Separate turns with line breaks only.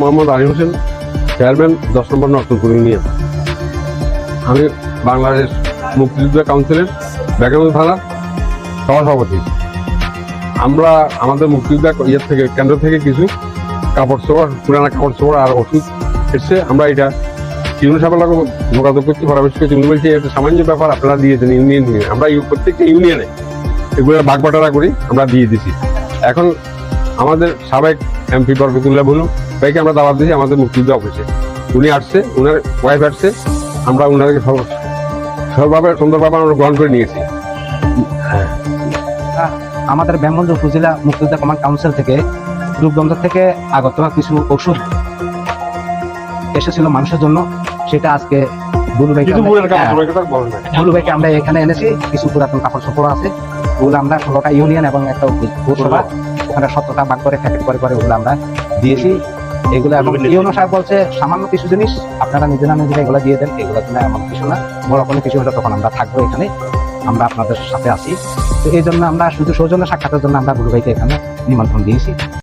Mohammad Ali Hossain, chairman, দশ নম্বর নর্তনপুর union আমি বাংলাদেশ মুক্তিযুদ্ধ কাউন্সিলের বেগম থানা সভাপতি আমরা আমাদের মুক্তিযুদ্ধ ইয়ের থেকে, কেন্দ্র থেকে কিছু কাপড় চোপড়, পুরানা কাপড় চোপড় আর ওষুধ এসছে আমরা এটা সাহেবের লগে যোগাযোগ করতে পরামর্শ করছি। উনি বলছে, এটা সামান্য ব্যাপার, আপনারা দিয়েছেন ইউনিয়ন নিয়ে আমরা প্রত্যেকটা ইউনিয়নে এগুলো ভাগ বাটারা করি আমরা দিয়ে দিছি। এখন আমাদের সাবেক এমপি বরকতুল্লাহ বলুন ভাইকে আমরা দাওয়াত দিয়েছি আমাদের মুক্তিযুদ্ধ অফিসে উনি আসছে উনার ওয়াইফ আসছে আমরা সব- সবভাবে সুন্দরভাবে আমরা গ্রহণ করে নিয়েছি।
আমাদের ব্যাঙ্গঞ্জ উপজেলা মুক্তিযোদ্ধা কমান্ড কাউন্সিল থেকে রূপগঞ্জ থেকে আগত কিছু ওষুধ এসেছিল মানুষের জন্য সেটা আজকে ভাইকে আমরা- হ্যাঁ, ভাইকে আমরা এখানে এনেছি কিছু পুরাতন কাপড় চোপড় আছে ওগুলো আমরা ষোলোটা ইউনিয়ন এবং একটা পৌরসভা ওখানে সত্যতা ভাগ করে প্যাকেট করে করে ওগুলো আমরা দিয়েছি। এগুলো এখন ইউনো সার বলছে, সামান্য কিছু জিনিস আপনারা নিজেরা নিজেরা এগুলো দিয়ে দেন, এগুলো জন্য এমন কিছু না। বড় কোনো কিছু হলে তখন আমরা থাকব এখানে, আমরা আপনাদের সাথে আছি। তো এই জন্য আমরা শুধু সৌজন্য সাক্ষাতের জন্য আমরা গুরুভাইকে ভাইকে এখানে নিমন্ত্রণ দিয়েছি।